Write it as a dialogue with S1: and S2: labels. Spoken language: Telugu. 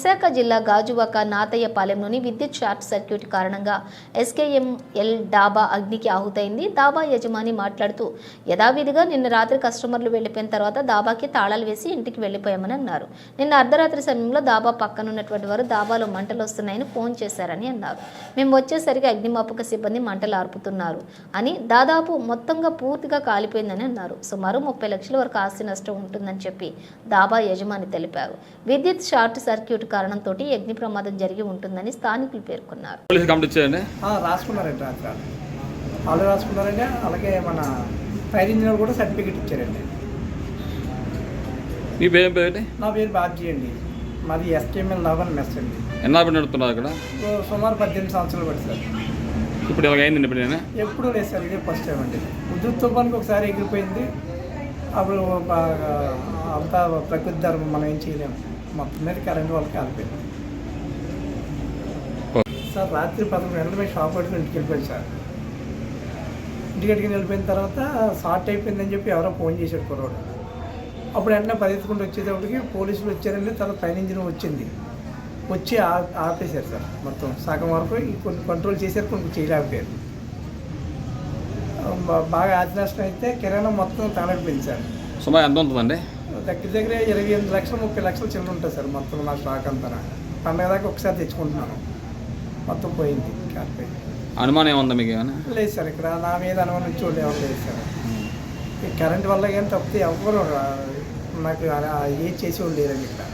S1: విశాఖ జిల్లా గాజువాక నాతయ్యపాలెంలోని విద్యుత్ షార్ట్ సర్క్యూట్ కారణంగా ఎస్కేఎంఎల్ డాబా అగ్నికి ఆహుతైంది. దాబా యజమాని మాట్లాడుతూ యథావిధిగా నిన్న రాత్రి కస్టమర్లు వెళ్ళిపోయిన తర్వాత దాబాకి తాళాలు వేసి ఇంటికి వెళ్ళిపోయామని అన్నారు. నిన్న అర్ధరాత్రి సమయంలో దాబా పక్కన ఉన్నటువంటి వారు దాబాలో మంటలు వస్తున్నాయని ఫోన్ చేశారని అన్నారు. మేము వచ్చేసరికి అగ్నిమాపక సిబ్బంది మంటలు ఆర్పుతున్నారు అని దాదాపు మొత్తంగా పూర్తిగా కాలిపోయిందని అన్నారు. సుమారు ముప్పై లక్షల వరకు ఆస్తి నష్టం ఉంటుందని చెప్పి దాబా యజమాని తెలిపారు. విద్యుత్ షార్ట్ సర్క్యూట్ కారణంతో అగ్ని ప్రమాదం జరిగి ఉంటుందని స్థానికులు పేర్కొన్నారు.
S2: రాసుకున్నారండి వాళ్ళు. రాసుకున్నారండి అలాగే మన ఫైర్ ఇంజనీర్ కూడా సర్టిఫికేట్ ఇచ్చారండి.
S3: మీ పేరు పేరు
S2: నా పేరు బాబ్జీ అండి. మాది ఎస్కేఎంఎల్ లవన్ మెస్ అండి.
S3: ఎన్నాళ్ళు నడుపుతున్నారు అక్కడ?
S2: సుమారు పద్దెనిమిది సంవత్సరాలు పడి సార్.
S3: ఇప్పుడు ఇలాగ అయిందండి ఇప్పుడు నేను
S2: ఎప్పుడూ లేదు సార్ ఇదే ఫస్ట్ టైం అండి. ఉద్యుత్ తుఫాన్కి ఒకసారి ఎగిరిపోయింది. అప్పుడు బాగా అంతా ప్రకృతి ధర్మం మనం ఏం చేయలేము. మొత్తం మీద కరెంట్ వాళ్ళకి కాలిపోయింది సార్ రాత్రి పదకొండు గంటల మీద షాప్ పట్టుకుని ఇంటికి వెళ్ళిపోయింది సార్. ఇంటికి వెళ్ళిపోయిన తర్వాత షార్ట్ అయిపోయిందని చెప్పి ఎవరో ఫోన్ చేశాడు కుర్రోడు. అప్పుడు వెంటనే పరిగెత్తుకుంటూ వచ్చేటప్పటికి పోలీసులు వచ్చారండి తర్వాత పైన ఇంజిన్ వచ్చింది. వచ్చి ఆపేశారు సార్ మొత్తం. సగం వరకు కొన్ని కంట్రోల్ చేశారు కొన్ని చేయలేకపోయారు. బాగా నష్టం అయితే కిరాణా మొత్తం తగలడిపోయింది సార్.
S3: సుమారు ఎంత ఉంటుందండి
S2: దగ్గర దగ్గర ఇరవై ఎనిమిది లక్షలు ముప్పై లక్షలు చిల్లర ఉంటుంది సార్ మొత్తం నా స్టాక్ అంతా. పండగ దాకా ఒకసారి తెచ్చుకుంటున్నాను. మొత్తం పోయింది
S3: అనుమానం ఏముందా మీకు ఏమైనా?
S2: లేదు సార్ ఇక్కడ నా మీద అనుమానం ఎవరు లేదు సార్. ఈ కరెంట్ వల్ల కానీ తప్పితే ఎవ్వరు రా- నాకు ఏ చేసి లేరండి ఇక్కడ.